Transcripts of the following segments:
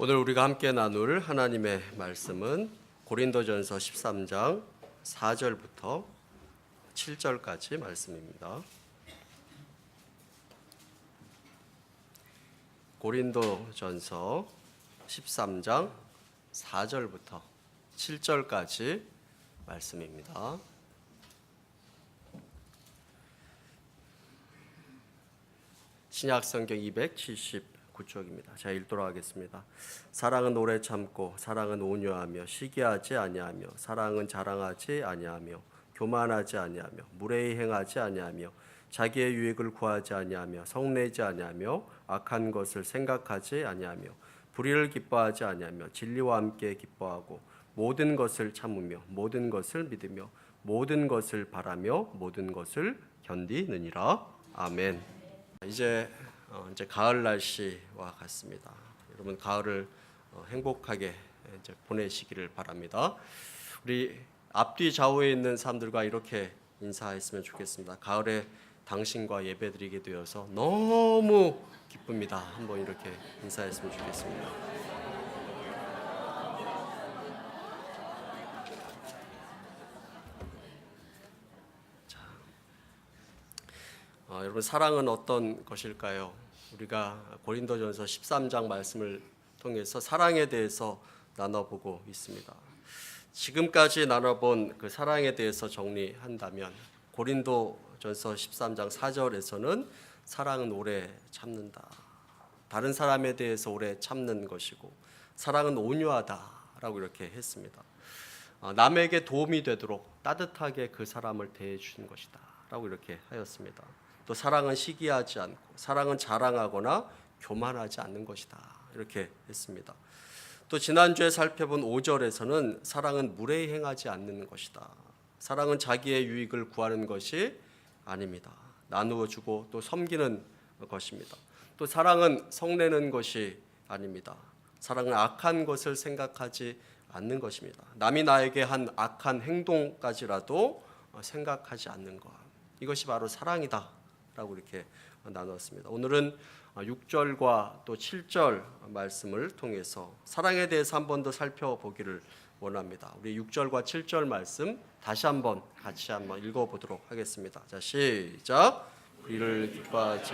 오늘 우리가 함께 나눌 하나님의 말씀은 고린도전서 13장 4절부터 7절까지 말씀입니다. 고린도전서 13장 4절부터 7절까지 말씀입니다. 신약 성경 279쪽입니다. 제가 읽도록 하겠습니다. 사랑은 오래 참고 사랑은 온유하며 시기하지 아니하며 사랑은 자랑하지 아니하며 교만하지 아니하며 무례히 행하지 아니하며 자기의 유익을 구하지 아니하며 성내지 아니하며 악한 것을 생각하지 아니하며 불의를 기뻐하지 아니하며 진리와 함께 기뻐하고 모든 것을 참으며 모든 것을 믿으며 모든 것을 바라며 모든 것을 견디느니라 아멘. 이제 어, 이제 가을 날씨와 같습니다. 여러분 가을을 어, 행복하게 이제 보내시기를 바랍니다. 우리 앞뒤 좌우에 있는 사람들과 이렇게 인사했으면 좋겠습니다. 가을에 당신과 예배드리게 되어서 너무 기쁩니다. 한번 이렇게 인사했으면 좋겠습니다. 어, 여러분 사랑은 어떤 것일까요? 우리가 고린도전서 13장 말씀을 통해서 사랑에 대해서 나눠보고 있습니다. 지금까지 나눠본 그 사랑에 대해서 정리한다면 고린도전서 13장 4절에서는 사랑은 오래 참는다. 다른 사람에 대해서 오래 참는 것이고 사랑은 온유하다라고 이렇게 했습니다. 어, 남에게 도움이 되도록 따뜻하게 그 사람을 대해 주는 것이다라고 이렇게 하였습니다. 또 사랑은 시기하지 않고 사랑은 자랑하거나 교만하지 않는 것이다. 이렇게 했습니다. 또 지난주에 살펴본 5절에서는 사랑은 무례히 행하지 않는 것이다. 사랑은 자기의 유익을 구하는 것이 아닙니다. 나누어 주고 또 섬기는 것입니다. 또 사랑은 성내는 것이 아닙니다. 사랑은 악한 것을 생각하지 않는 것입니다. 남이 나에게 한 악한 행동까지라도 생각하지 않는 것. 이것이 바로 사랑이다. 라고 이렇게 나눴습니다. 오늘은 6절과 또 7절 말씀을 통해서 사랑에 대해서 한 번 더 살펴보기를 원합니다. 우리 6절과 7절 말씀 다시 한번 같이 한번 읽어 보도록 하겠습니다. 자 시작. 우리를 기뻐하지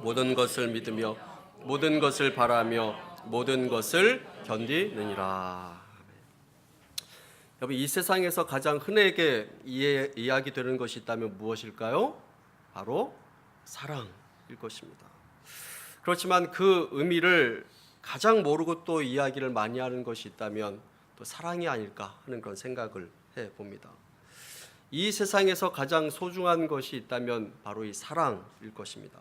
모든 것을 믿으며 모든 것을 바라며 모든 것을 견디느니라. 여러분 이 세상에서 가장 흔하게 이해, 이야기되는 것이 있다면 무엇일까요? 바로 사랑일 것입니다. 그렇지만 그 의미를 가장 모르고 또 이야기를 많이 하는 것이 있다면 또 사랑이 아닐까 하는 그런 생각을 해 봅니다. 이 세상에서 가장 소중한 것이 있다면 바로 이 사랑일 것입니다.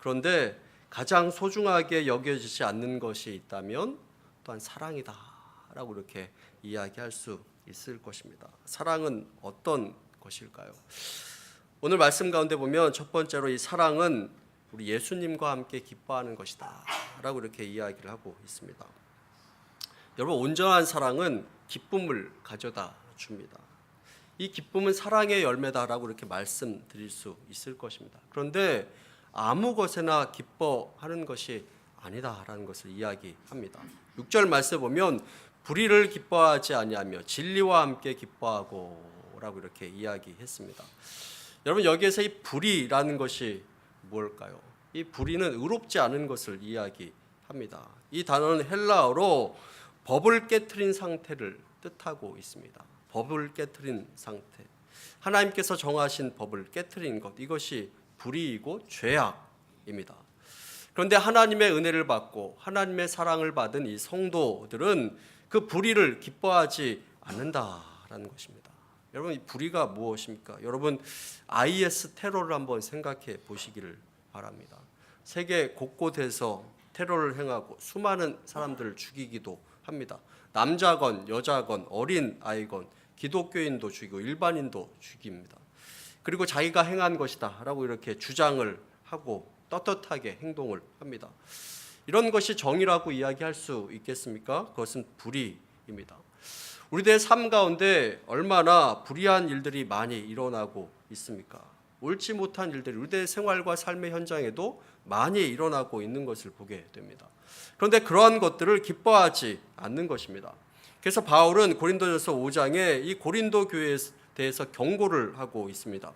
그런데 가장 소중하게 여겨지지 않는 것이 있다면 또한 사랑이다라고 이렇게 이야기할 수 있을 것입니다. 사랑은 어떤 것일까요? 오늘 말씀 가운데 보면 첫 번째로 이 사랑은 우리 예수님과 함께 기뻐하는 것이다라고 이렇게 이야기를 하고 있습니다. 여러분 온전한 사랑은 기쁨을 가져다 줍니다. 이 기쁨은 사랑의 열매다라고 이렇게 말씀드릴 수 있을 것입니다. 그런데 아무 것에나 기뻐하는 것이 아니다라는 것을 이야기합니다. 6절 말씀 보면 불의를 기뻐하지 아니하며 진리와 함께 기뻐하고라고 이렇게 이야기했습니다. 여러분 여기에서 이 불의라는 것이 뭘까요? 이 불의는 의롭지 않은 것을 이야기합니다. 이 단어는 헬라어로 법을 깨뜨린 상태를 뜻하고 있습니다. 법을 깨뜨린 상태. 하나님께서 정하신 법을 깨뜨린 것 이것이 불의이고 죄악입니다. 그런데 하나님의 은혜를 받고 하나님의 사랑을 받은 이 성도들은 그 불의를 기뻐하지 않는다라는 것입니다. 여러분 이 불의가 무엇입니까? 여러분 IS 테러를 한번 생각해 보시기를 바랍니다. 세계 곳곳에서 테러를 행하고 수많은 사람들을 죽이기도 합니다. 남자건 여자건 어린 아이건 기독교인도 죽이고 일반인도 죽입니다. 그리고 자기가 행한 것이다라고 이렇게 주장을 하고 떳떳하게 행동을 합니다. 이런 것이 정의라고 이야기할 수 있겠습니까? 그것은 불의입니다. 우리들의 삶 가운데 얼마나 불의한 일들이 많이 일어나고 있습니까? 옳지 못한 일들이 우리의 생활과 삶의 현장에도 많이 일어나고 있는 것을 보게 됩니다. 그런데 그러한 것들을 기뻐하지 않는 것입니다. 그래서 바울은 고린도전서 5장에 이 고린도 교회에 대해서 경고를 하고 있습니다.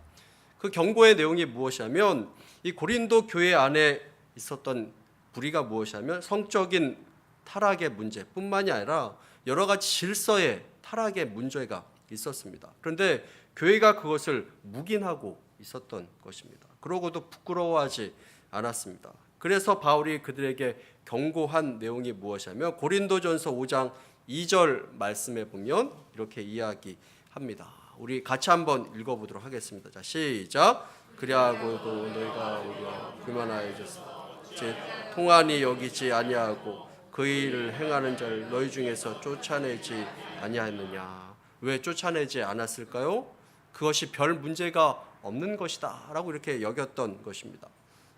그 경고의 내용이 무엇이냐면 이 고린도 교회 안에 있었던 불의가 무엇이냐면 성적인 타락의 문제뿐만이 아니라 여러 가지 질서의 타락의 문제가 있었습니다. 그런데 교회가 그것을 묵인하고 있었던 것입니다. 그러고도 부끄러워하지 않았습니다. 그래서 바울이 그들에게 경고한 내용이 무엇이냐면 고린도전서 5장 2절 말씀에 보면 이렇게 이야기합니다. 우리 같이 한번 읽어보도록 하겠습니다. 자 시작. 그리하고도 너희가 우리와 교만하여졌어. 즉 통한이 여기지 아니하고 그 일을 행하는 자를 너희 중에서 쫓아내지 아니하였느냐? 왜 쫓아내지 않았을까요? 그것이 별 문제가 없는 것이다라고 이렇게 여겼던 것입니다.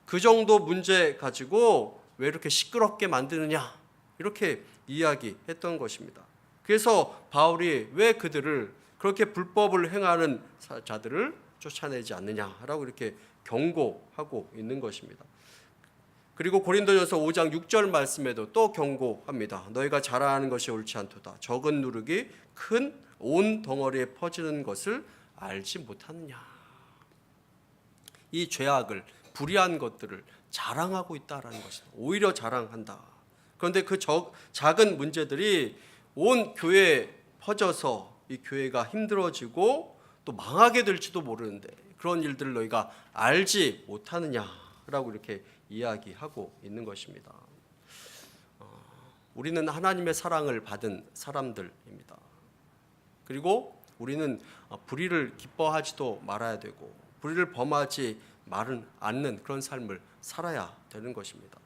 그 정도 문제 가지고 왜 이렇게 시끄럽게 만드느냐 이렇게 이야기했던 것입니다. 그래서 바울이 왜 그들을 그렇게 불법을 행하는 사- 자들을 쫓아내지 않느냐라고 이렇게 경고하고 있는 것입니다. 그리고 고린도전서 5장 6절 말씀에도 또 경고합니다. 너희가 자라하는 것이 옳지 않도다. 적은 누룩이 큰 온 덩어리에 퍼지는 것을 알지 못하느냐. 이 죄악을 불의한 것들을 자랑하고 있다라는 것이다. 오히려 자랑한다. 그런데 그 적, 작은 문제들이 온 교회에 퍼져서 이 교회가 힘들어지고 또 망하게 될지도 모르는데 그런 일들을 너희가 알지 못하느냐라고 이렇게 이야기하고 있는 것입니다. 어, 우리는 하나님의 사랑을 받은 사람들입니다. 그리고 우리는 어, 불의를 기뻐하지도 말아야 되고 불의를 범하지 말은 않는 그런 삶을 살아야 되는 것입니다.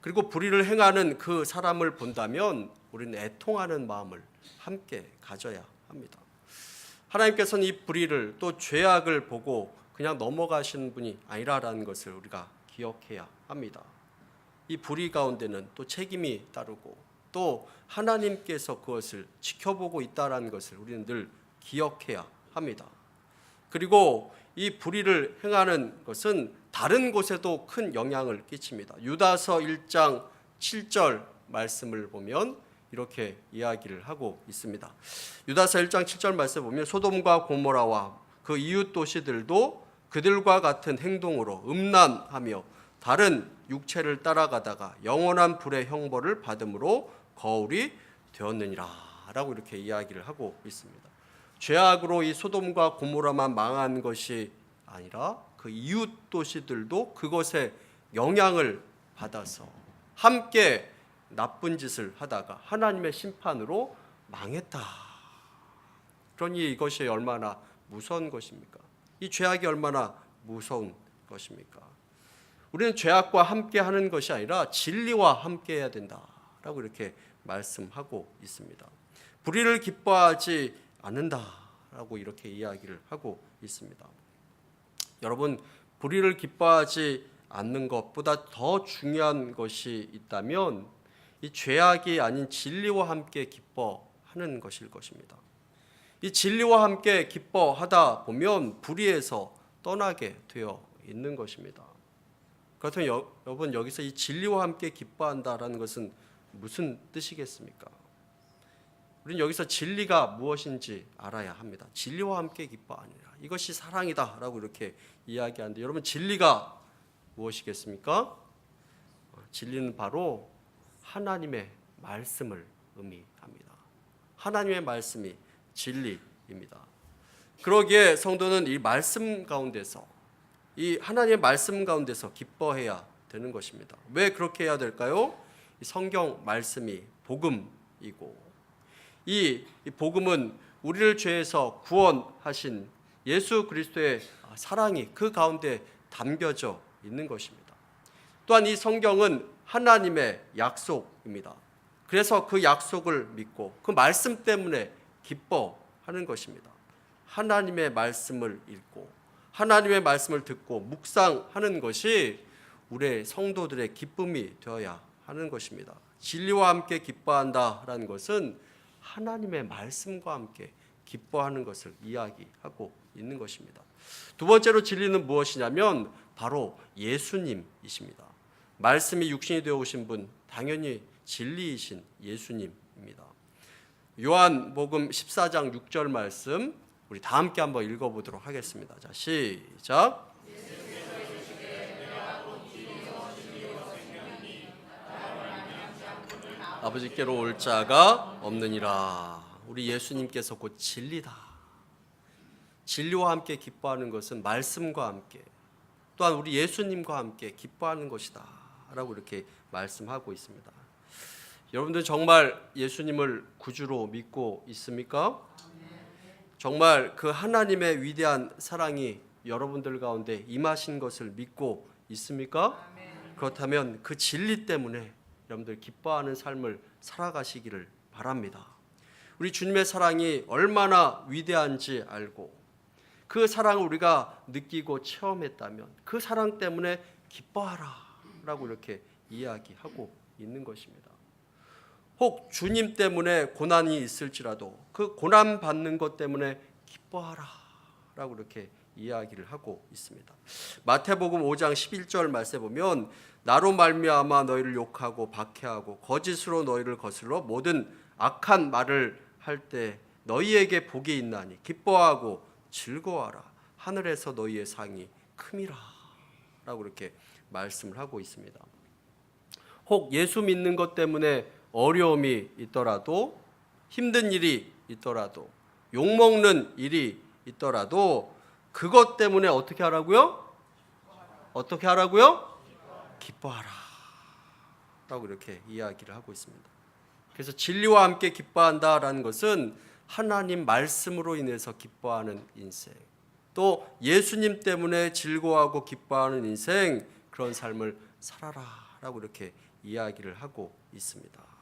그리고 불의를 행하는 그 사람을 본다면 우리는 애통하는 마음을 함께 가져야 합니다. 하나님께서는 이 불의를 또 죄악을 보고 그냥 넘어가시는 분이 아니라라는 것을 우리가 기억해야 합니다. 이 불의 가운데는 또 책임이 따르고 또 하나님께서 그것을 지켜보고 있다라는 것을 우리는 늘 기억해야 합니다. 그리고 이 불의를 행하는 것은 다른 곳에도 큰 영향을 끼칩니다. 유다서 1장 7절 말씀을 보면 이렇게 이야기를 하고 있습니다. 유다서 1장 7절 말씀 보면 소돔과 고모라와 그 이웃 도시들도 그들과 같은 행동으로 음란하며 다른 육체를 따라가다가 영원한 불의 형벌을 받음으로 거울이 되었느니라라고 이렇게 이야기를 하고 있습니다. 죄악으로 이 소돔과 고모라만 망한 것이 아니라 그 이웃 도시들도 그것에 영향을 받아서 함께 나쁜 짓을 하다가 하나님의 심판으로 망했다. 그러니 이것이 얼마나 무서운 것입니까? 이 죄악이 얼마나 무서운 것입니까? 우리는 죄악과 함께 하는 것이 아니라 진리와 함께 해야 된다라고 이렇게 말씀하고 있습니다. 불의를 기뻐하지 않는다라고 이렇게 이야기를 하고 있습니다. 여러분, 불의를 기뻐하지 않는 것보다 더 중요한 것이 있다면 이 죄악이 아닌 진리와 함께 기뻐하는 것일 것입니다. 이 진리와 함께 기뻐하다 보면 불의에서 떠나게 되어 있는 것입니다. 그렇다면 여, 여러분 여기서 이 진리와 함께 기뻐한다라는 것은 무슨 뜻이겠습니까? 우리는 여기서 진리가 무엇인지 알아야 합니다. 진리와 함께 기뻐하니라. 이것이 사랑이다라고 이렇게 이야기하는데 여러분 진리가 무엇이겠습니까? 어, 진리는 바로 하나님의 말씀을 의미합니다. 하나님의 말씀이 진리입니다. 그러기에 성도는 이 말씀 가운데서 이 하나님의 말씀 가운데서 기뻐해야 되는 것입니다. 왜 그렇게 해야 될까요? 이 성경 말씀이 복음이고 이, 이 복음은 우리를 죄에서 구원하신 예수 그리스도의 사랑이 그 가운데 담겨져 있는 것입니다. 또한 이 성경은 하나님의 약속입니다. 그래서 그 약속을 믿고 그 말씀 때문에 기뻐하는 것입니다. 하나님의 말씀을 읽고 하나님의 말씀을 듣고 묵상하는 것이 우리의 성도들의 기쁨이 되어야 하는 것입니다. 진리와 함께 기뻐한다라는 것은 하나님의 말씀과 함께 기뻐하는 것을 이야기하고 있는 것입니다. 두 번째로 진리는 무엇이냐면 바로 예수님이십니다. 말씀이 육신이 되어 오신 분 당연히 진리이신 예수님입니다. 요한복음 14장 6절 말씀 우리 다 함께 한번 읽어 보도록 하겠습니다. 자, 시작. 아버지께로 올 자가 없느니라. 우리 예수님께서 곧 진리다. 진리와 함께 기뻐하는 것은 말씀과 함께 또한 우리 예수님과 함께 기뻐하는 것이다. 라고 이렇게 말씀하고 있습니다. 여러분들 정말 예수님을 구주로 믿고 있습니까? 정말 그 하나님의 위대한 사랑이 여러분들 가운데 임하신 것을 믿고 있습니까? 그렇다면 그 진리 때문에 여러분들 기뻐하는 삶을 살아가시기를 바랍니다. 우리 주님의 사랑이 얼마나 위대한지 알고 그 사랑을 우리가 느끼고 체험했다면 그 사랑 때문에 기뻐하라라고 이렇게 이야기하고 있는 것입니다. 혹 주님 때문에 고난이 있을지라도 그 고난 받는 것 때문에 기뻐하라라고 이렇게 이야기를 하고 있습니다. 마태복음 5장 11절 말씀에 보면 나로 말미암아 너희를 욕하고 박해하고 거짓으로 너희를 거슬러 모든 악한 말을 할 때 너희에게 복이 있나니 기뻐하고 즐거워하라 하늘에서 너희의 상이 큼이라라고 이렇게 말씀을 하고 있습니다. 혹 예수 믿는 것 때문에 어려움이 있더라도 힘든 일이 있더라도 욕 먹는 일이 있더라도 그것 때문에 어떻게 하라고요? 어떻게 하라고요? 기뻐하라. 라고 이렇게 이야기를 하고 있습니다. 그래서 진리와 함께 기뻐한다라는 것은 하나님 말씀으로 인해서 기뻐하는 인생. 또 예수님 때문에 즐거워하고 기뻐하는 인생 그런 삶을 살아라 라고 이렇게 이야기를 하고 있습니다.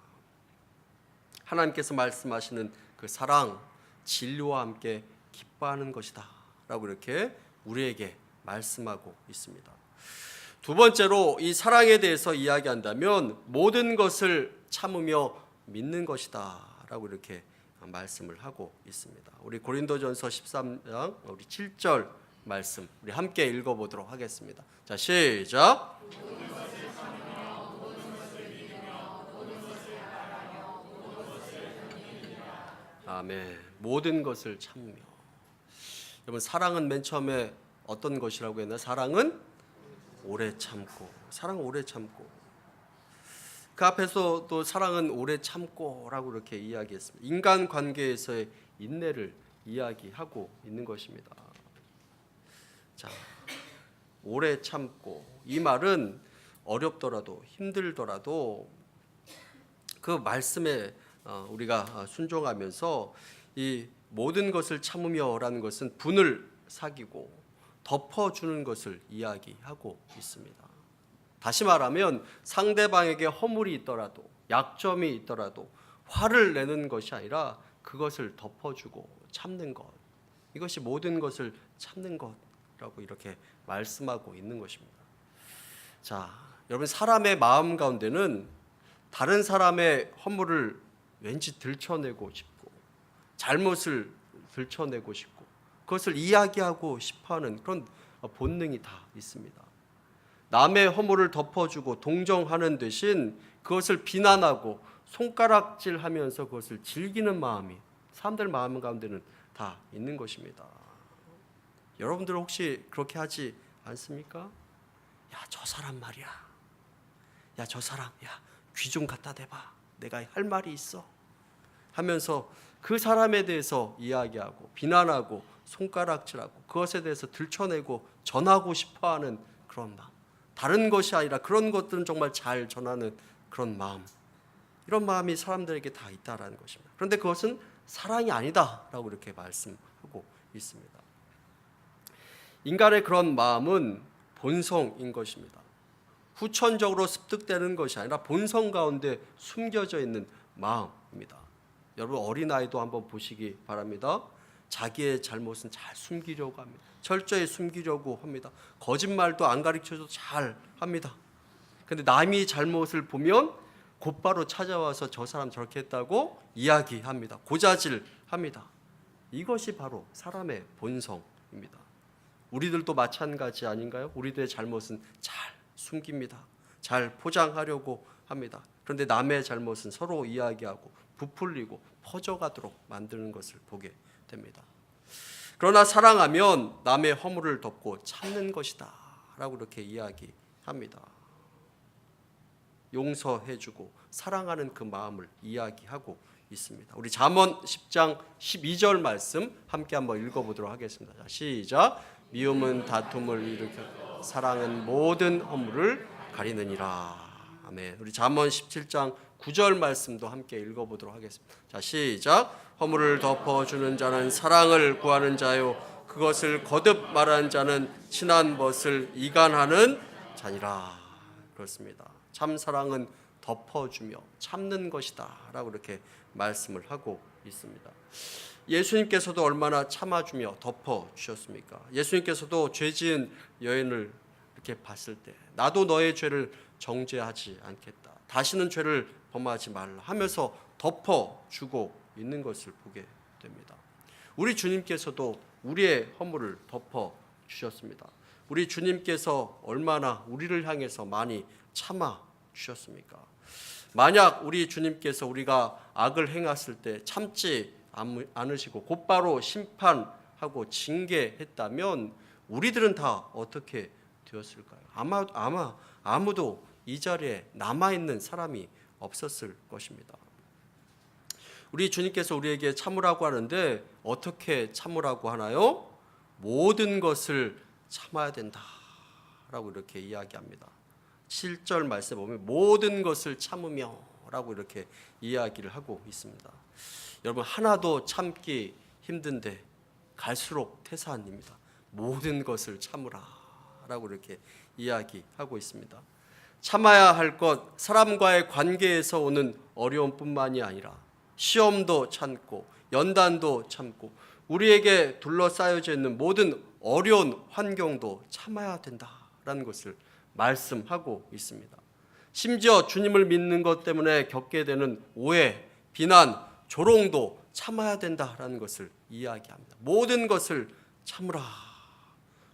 하나님께서 말씀하시는 그 사랑 진리와 함께 기뻐하는 것이다 라고 이렇게 우리에게 말씀하고 있습니다. 두 번째로 이 사랑에 대해서 이야기한다면 모든 것을 참으며 믿는 것이다 라고 이렇게 말씀을 하고 있습니다. 우리 고린도전서 13장 우리 7절 말씀 우리 함께 읽어 보도록 하겠습니다. 자, 시작. 아멘. 모든 것을 참으며. 여러분 사랑은 맨 처음에 어떤 것이라고 했나? 사랑은 오래 참고. 사랑은 오래 참고. 그 앞에서 또 사랑은 오래 참고라고 이렇게 이야기했습니다. 인간 관계에서의 인내를 이야기하고 있는 것입니다. 자, 오래 참고 이 말은 어렵더라도 힘들더라도 그 말씀에 어, 우리가 순종하면서 이 모든 것을 참으며라는 것은 분을 사귀고 덮어주는 것을 이야기하고 있습니다. 다시 말하면 상대방에게 허물이 있더라도 약점이 있더라도 화를 내는 것이 아니라 그것을 덮어주고 참는 것 이것이 모든 것을 참는 것이라고 이렇게 말씀하고 있는 것입니다. 자, 여러분 사람의 마음 가운데는 다른 사람의 허물을 왠지 들춰내고 싶고 잘못을 들춰내고 싶고 그것을 이야기하고 싶어하는 그런 본능이 다 있습니다. 남의 허물을 덮어주고 동정하는 대신 그것을 비난하고 손가락질하면서 그것을 즐기는 마음이 사람들 마음 가운데는 다 있는 것입니다. 여러분들 혹시 그렇게 하지 않습니까? 야, 저 사람 말이야. 야, 저 사람, 야, 귀 좀 갖다 대봐. 내가 할 말이 있어. 하면서 그 사람에 대해서 이야기하고 비난하고 손가락질하고 그것에 대해서 들춰내고 전하고 싶어 하는 그런 마음. 다른 것이 아니라 그런 것들은 정말 잘 전하는 그런 마음. 이런 마음이 사람들에게 다 있다라는 것입니다. 그런데 그것은 사랑이 아니다라고 이렇게 말씀하고 있습니다. 인간의 그런 마음은 본성인 것입니다. 후천적으로 습득되는 것이 아니라 본성 가운데 숨겨져 있는 마음입니다. 여러분 어린아이도 한번 보시기 바랍니다. 자기의 잘못은 잘 숨기려고 합니다. 철저히 숨기려고 합니다. 거짓말도 안 가르쳐도 잘 합니다. 근데 남이 잘못을 보면 곧바로 찾아와서 저 사람 저렇게 했다고 이야기합니다. 고자질합니다. 이것이 바로 사람의 본성입니다. 우리들도 마찬가지 아닌가요? 우리들의 잘못은 잘 숨깁니다. 잘 포장하려고 합니다. 그런데 남의 잘못은 서로 이야기하고 부풀리고 퍼져가도록 만드는 것을 보게 됩니다. 그러나 사랑하면 남의 허물을 덮고 참는 것이다 라고 이렇게 이야기합니다. 용서해주고 사랑하는 그 마음을 이야기하고 있습니다. 우리 잠언 10장 12절 말씀 함께 한번 읽어보도록 하겠습니다. 자, 시작. 미움은 다툼을 일으켜 사랑은 모든 허물을 가리느니라. 아멘. 우리 잠언 17장 9절 말씀도 함께 읽어 보도록 하겠습니다. 자, 시작. 허물을 덮어 주는 자는 사랑을 구하는 자요. 그것을 거듭 말하는 자는 친한 것을 이간하는 자니라. 그렇습니다. 참 사랑은 덮어주며 참는 것이다라고 이렇게 말씀을 하고 있습니다. 예수님께서도 얼마나 참아주며 덮어 주셨습니까? 예수님께서도 죄지은 여인을 이렇게 봤을 때 나도 너의 죄를 정죄하지 않겠다. 다시는 죄를 범하지 말라 하면서 덮어 주고 있는 것을 보게 됩니다. 우리 주님께서도 우리의 허물을 덮어 주셨습니다. 우리 주님께서 얼마나 우리를 향해서 많이 참아 주셨습니까? 만약 우리 주님께서 우리가 악을 행했을 때 참지 않으시고 곧바로 심판하고 징계했다면 우리들은 다 어떻게 되었을까요? 아마 아마 아무도 이 자리에 남아 있는 사람이 없었을 것입니다. 우리 주님께서 우리에게 참으라고 하는데 어떻게 참으라고 하나요? 모든 것을 참아야 된다라고 이렇게 이야기합니다. 7절 말씀 보면 모든 것을 참으며 라고 이렇게 이야기를 하고 있습니다. 여러분 하나도 참기 힘든데 갈수록 태산입니다. 모든 것을 참으라 라고 이렇게 이야기하고 있습니다. 참아야 할 것 사람과의 관계에서 오는 어려움뿐만이 아니라 시험도 참고 연단도 참고 우리에게 둘러싸여져 있는 모든 어려운 환경도 참아야 된다라는 것을 말씀하고 있습니다. 심지어 주님을 믿는 것 때문에 겪게 되는 오해, 비난, 조롱도 참아야 된다라는 것을 이야기합니다. 모든 것을 참으라.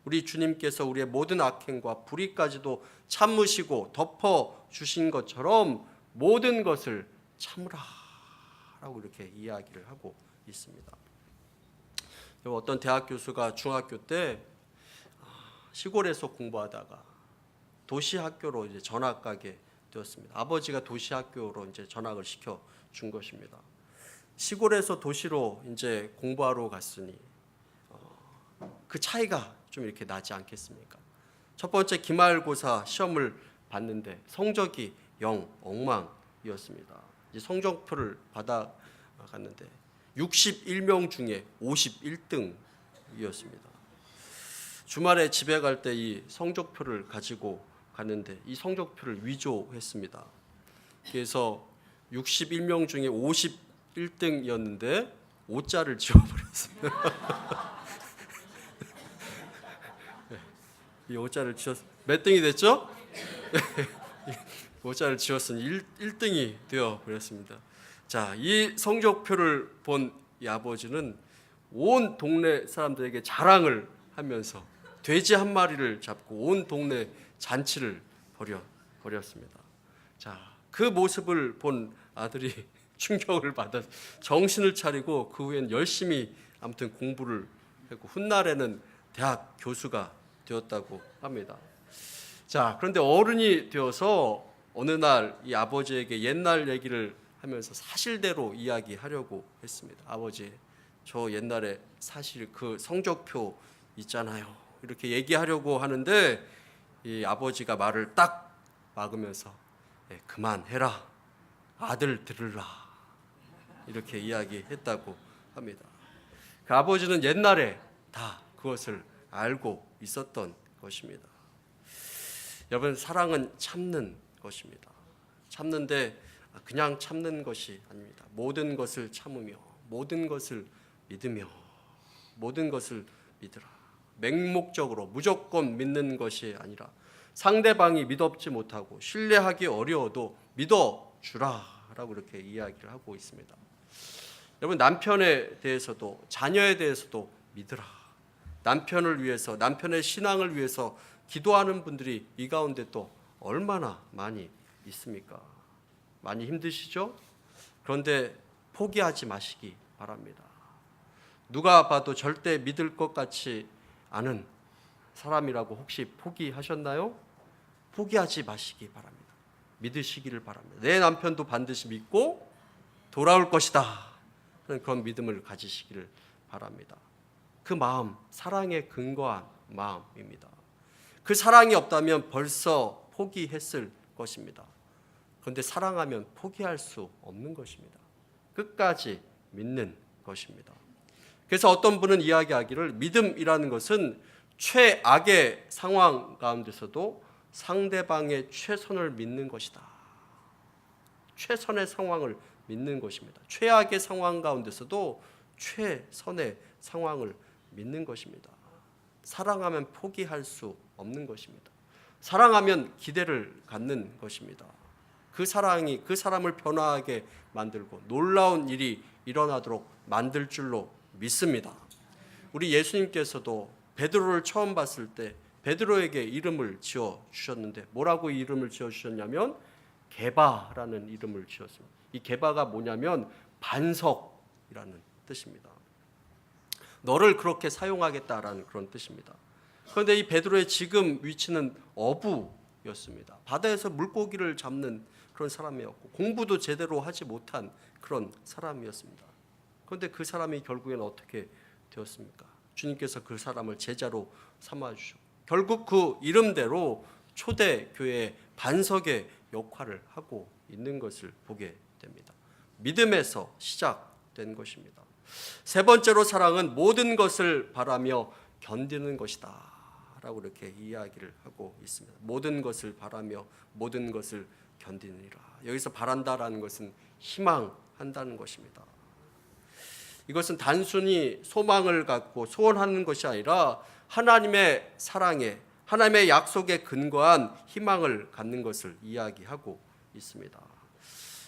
우리 주님께서 우리의 모든 악행과 불의까지도 참으시고 덮어 주신 것처럼 모든 것을 참으라 라고 이렇게 이야기를 하고 있습니다. 어떤 대학 교수가 중학교 때 시골에서 공부하다가 도시 학교로 이제 전학 가게 되었습니다. 아버지가 도시 학교로 이제 전학을 시켜 준 것입니다. 시골에서 도시로 이제 공부하러 갔으니 어, 그 차이가 좀 이렇게 나지 않겠습니까? 첫 번째 기말고사 시험을 봤는데 성적이 영 엉망이었습니다. 이제 성적표를 받아 갔는데 61명 중에 51등이었습니다. 주말에 집에 갈 때 이 성적표를 가지고 갔는데 이 성적표를 위조했습니다. 그래서 61명 중에 51등이었는데 5자를 지워버렸어요. 이 5자를 지웠 몇 등이 됐죠? 5자를 지웠으니 1, 1등이 되어 버렸습니다. 자, 이 성적표를 본이 아버지는 온 동네 사람들에게 자랑을 하면서 돼지 한 마리를 잡고 온 동네 잔치를 벌여 버렸습니다. 자, 그 모습을 본 아들이 충격을 받아 정신을 차리고 그 후엔 열심히 아무튼 공부를 했고 훗날에는 대학 교수가 되었다고 합니다. 자, 그런데 어른이 되어서 어느 날 이 아버지에게 옛날 얘기를 하면서 사실대로 이야기하려고 했습니다. 아버지, 저 옛날에 사실 그 성적표 있잖아요. 이렇게 얘기하려고 하는데 이 아버지가 말을 딱 막으면서 예, 그만해라. 아들 들으라. 이렇게 이야기했다고 합니다. 그 아버지는 옛날에 다 그것을 알고 있었던 것입니다. 여러분 사랑은 참는 것입니다. 참는데 그냥 참는 것이 아닙니다. 모든 것을 참으며 모든 것을 믿으며 모든 것을 믿으라. 맹목적으로 무조건 믿는 것이 아니라 상대방이 믿업지 못하고 신뢰하기 어려워도 믿어 주라라고 이렇게 이야기를 하고 있습니다. 여러분 남편에 대해서도 자녀에 대해서도 믿으라. 남편을 위해서 남편의 신앙을 위해서 기도하는 분들이 이 가운데 또 얼마나 많이 있습니까? 많이 힘드시죠? 그런데 포기하지 마시기 바랍니다. 누가 봐도 절대 믿을 것 같지 않은 사람이라고 혹시 포기하셨나요? 포기하지 마시기 바랍니다. 믿으시기를 바랍니다. 내 남편도 반드시 믿고 돌아올 것이다. 그런 믿음을 가지시기를 바랍니다. 그 마음, 사랑에 근거한 마음입니다. 그 사랑이 없다면 벌써 포기했을 것입니다. 그런데 사랑하면 포기할 수 없는 것입니다. 끝까지 믿는 것입니다. 그래서 어떤 분은 이야기하기를 믿음이라는 것은 최악의 상황 가운데서도 상대방의 최선을 믿는 것이다. 최선의 상황을 믿는 것입니다. 최악의 상황 가운데서도 최선의 상황을 믿는 것입니다. 사랑하면 포기할 수 없는 것입니다. 사랑하면 기대를 갖는 것입니다. 그 사랑이 그 사람을 변화하게 만들고 놀라운 일이 일어나도록 만들 줄로 믿습니다. 우리 예수님께서도 베드로를 처음 봤을 때 베드로에게 이름을 지어 주셨는데 뭐라고 이름을 지어 주셨냐면 게바라는 이름을 지었습니다. 이 게바가 뭐냐면 반석이라는 뜻입니다. 너를 그렇게 사용하겠다라는 그런 뜻입니다. 그런데 이 베드로의 지금 위치는 어부였습니다. 바다에서 물고기를 잡는 그런 사람이었고 공부도 제대로 하지 못한 그런 사람이었습니다. 그런데 그 사람이 결국에는 어떻게 되었습니까? 주님께서 그 사람을 제자로 삼아 주셨고 결국 그 이름대로 초대 교회의 반석의 역할을 하고 있는 것을 보게 됩니다. 믿음에서 시작된 것입니다. 세 번째로 사랑은 모든 것을 바라며 견디는 것이다. 라고 이렇게 이야기를 하고 있습니다. 모든 것을 바라며 모든 것을 견디느니라. 여기서 바란다라는 것은 희망한다는 것입니다. 이것은 단순히 소망을 갖고 소원하는 것이 아니라 하나님의 사랑에 하나님의 약속에 근거한 희망을 갖는 것을 이야기하고 있습니다.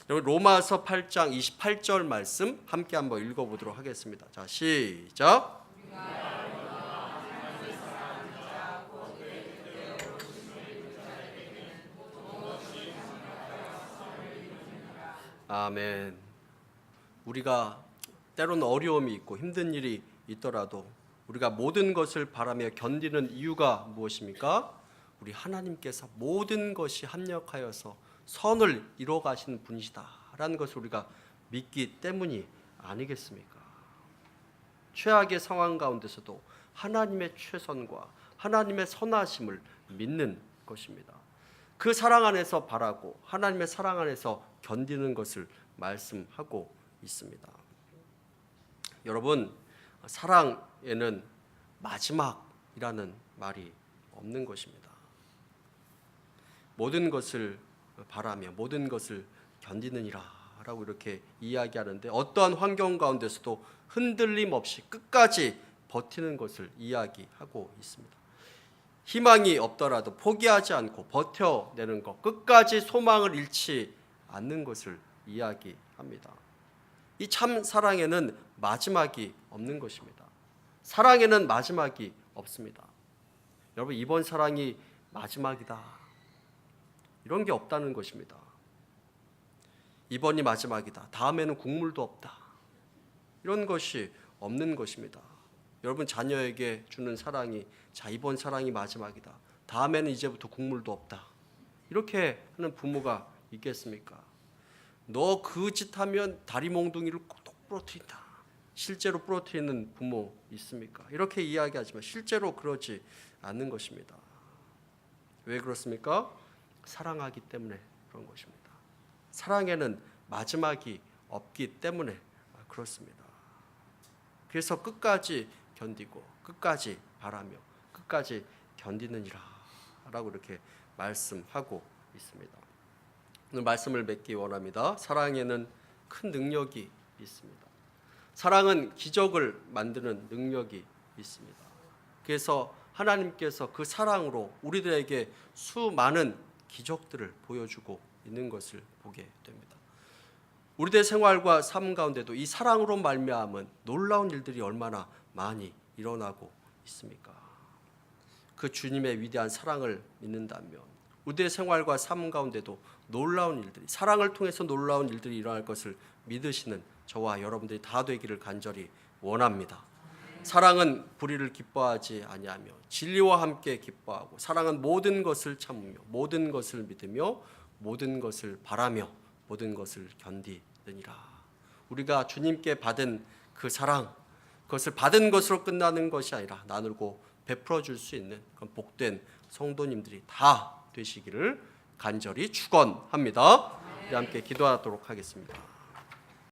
로마서 8장 28절 말씀 함께 한번 읽어보도록 하겠습니다. 자 시작. 아멘. 우리가 때로는 어려움이 있고 힘든 일이 있더라도 우리가 모든 것을 바라며 견디는 이유가 무엇입니까? 우리 하나님께서 모든 것이 합력하여서 선을 이루어 가시는 분이시다라는 것을 우리가 믿기 때문이 아니겠습니까? 최악의 상황 가운데서도 하나님의 최선과 하나님의 선하심을 믿는 것입니다. 그 사랑 안에서 바라고 하나님의 사랑 안에서 견디는 것을 말씀하고 있습니다. 여러분 사랑에는 마지막이라는 말이 없는 것입니다. 모든 것을 바라며 모든 것을 견디느니라라고 이렇게 이야기하는데 어떠한 환경 가운데서도 흔들림 없이 끝까지 버티는 것을 이야기하고 있습니다. 희망이 없더라도 포기하지 않고 버텨내는 것, 끝까지 소망을 잃지 않는 것을 이야기합니다. 이 참 사랑에는 마지막이 없는 것입니다. 사랑에는 마지막이 없습니다. 여러분 이번 사랑이 마지막이다. 이런 게 없다는 것입니다. 이번이 마지막이다. 다음에는 국물도 없다. 이런 것이 없는 것입니다. 여러분 자녀에게 주는 사랑이 자 이번 사랑이 마지막이다. 다음에는 이제부터 국물도 없다. 이렇게 하는 부모가 있겠습니까? 너 그 짓 하면 다리 몽둥이를 꼭 부러뜨린다. 실제로 부러뜨리는 부모 있습니까? 이렇게 이야기하지만 실제로 그러지 않는 것입니다. 왜 그렇습니까? 사랑하기 때문에 그런 것입니다. 사랑에는 마지막이 없기 때문에 그렇습니다. 그래서 끝까지 견디고 끝까지 바라며 끝까지 견디느니라라고 이렇게 말씀하고 있습니다. 오늘 말씀을 맺기 원합니다. 사랑에는 큰 능력이 있습니다. 사랑은 기적을 만드는 능력이 있습니다. 그래서 하나님께서 그 사랑으로 우리들에게 수많은 기적들을 보여주고 있는 것을 보게 됩니다. 우리들 생활과 삶 가운데도 이 사랑으로 말미암은 놀라운 일들이 얼마나 많이 일어나고 있습니까? 그 주님의 위대한 사랑을 믿는다면 우리의 생활과 삶 가운데도 놀라운 일들이 사랑을 통해서 놀라운 일들이 일어날 것을 믿으시는 저와 여러분들이 다 되기를 간절히 원합니다. 사랑은 불의를 기뻐하지 아니하며 진리와 함께 기뻐하고 사랑은 모든 것을 참으며 모든 것을 믿으며 모든 것을 바라며 모든 것을 견디느니라. 우리가 주님께 받은 그 사랑 그것을 받은 것으로 끝나는 것이 아니라 나누고 베풀어 줄 수 있는 그런 복된 성도님들이 다 되시기를 간절히 축원합니다. 함께 기도하도록 하겠습니다.